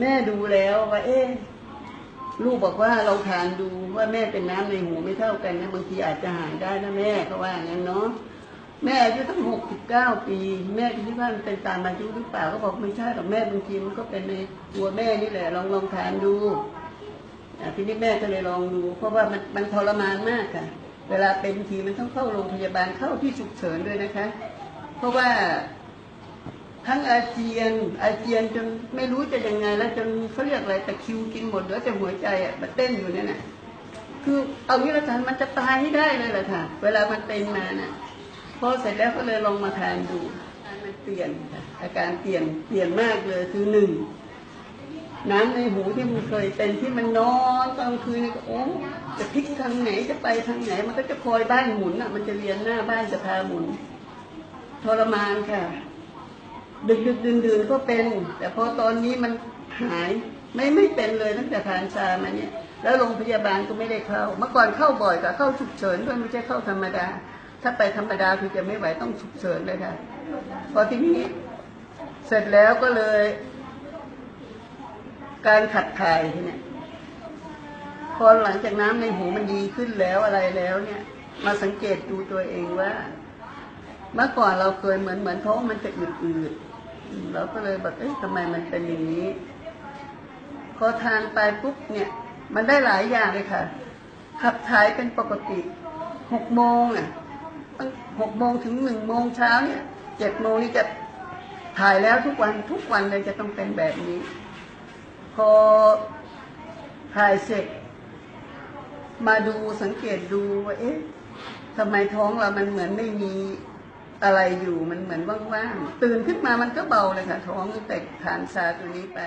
แม่ดูแล้วว่า เอ๊ะลูกบอกว่าเราทานดูว่าแม่เป็นน้ำในหูไม่เท่ากันนะบางทีอาจจะหายได้นะแม่เขาว่าอย่างั้นเนาะแม่อายุตั้งหกสิบเก้าปี แม่คิดว่ามันเป็นตามอายุหรือเปล่าก็บอกไม่ใช่หรอกแม่บางทีมันก็เป็นในตัวแม่นี่แหละลองลองทานดูอ่ทีนี้แม่ก็เลยลองดู เพราะว่ามันมันทรมานมากค่ะ เวลาเป็นทีมันต้องเข้าโรงพยาบาลเข้าที่ฉุกเฉินด้วยนะคะ เพราะว่า ทั้งอาเจียน อาเจียนจนไม่รู้จะยังไง แล้วจนเขาเรียกอะไรตะคิวกินหมดเหลือแต่หัวใจอะมันเต้นอยู่เนี่ยน่ะคือเอางี้ละกันมันจะตายให้ได้เลยแหละค่ะเวลามันเป็นมาน่ะพอเสร็จแล้วก็เลยลองมาทานดูอาการมันเปลี่ยนอาการเปลี่ยนเปลี่ยนมากเลยคือหนึ่งน้ำในหูที่มันเคยเป็นที่มันนอนกลางคืนนี่ก็โอ้จะพลิกทางไหนจะไปทางไหน มันก็จะคอยบ้านหมุนอะ มันจะเรียนหน้าบ้านจะพาหมุน ทรมานค่ะ ดึกดึกดื่นดื่นก็เป็น แต่พอตอนนี้มันหายไม่ไม่เป็นเลยตั้งแต่ทานชามาเนี่ย แล้วโรงพยาบาลก็ไม่ได้เข้า เมื่อก่อนเข้าบ่อยกับเข้าฉุกเฉินด้วยไม่ใช่เข้าธรรมดา ถ้าไปธรรมดาคือจะไม่ไหวต้องฉุกเฉินเลยค่ะพอทีนี้เสร็จแล้วก็เลย การขับถ่ายเนี่ยพอหลังจากน้ำในหูมันดีขึ้นแล้วอะไรแล้วเนี่ย มาสังเกตดูตัวเองว่า เมื่อก่อนเราเคยเหมือนเหมือนท้องมันจะอืดๆอืม เราก็เลยแบบเอ๊ะทำไมมันเป็นอย่างนี้ พอทานไปปุ๊บเนี่ย มันได้หลายอย่างเลยค่ะ ขับถ่ายเป็นปกติหกโมงอะตั้งหกโมงถึงหนึ่งโมงเช้าเนี่ยเจ็ดโมงนี่จะถ่ายแล้วทุกวันทุกวันเลยจะต้องเป็นแบบนี้ พอถ่ายเสร็จ มาดูสังเกตดูว่าเอ๊ะทำไมท้องเรามันเหมือนไม่มี อะไรอยู่มันเหมือนว่างๆตื่นขึ้นมามันก็เบาเลยค่ะท้องแต่ทานชาตัวนี้ไป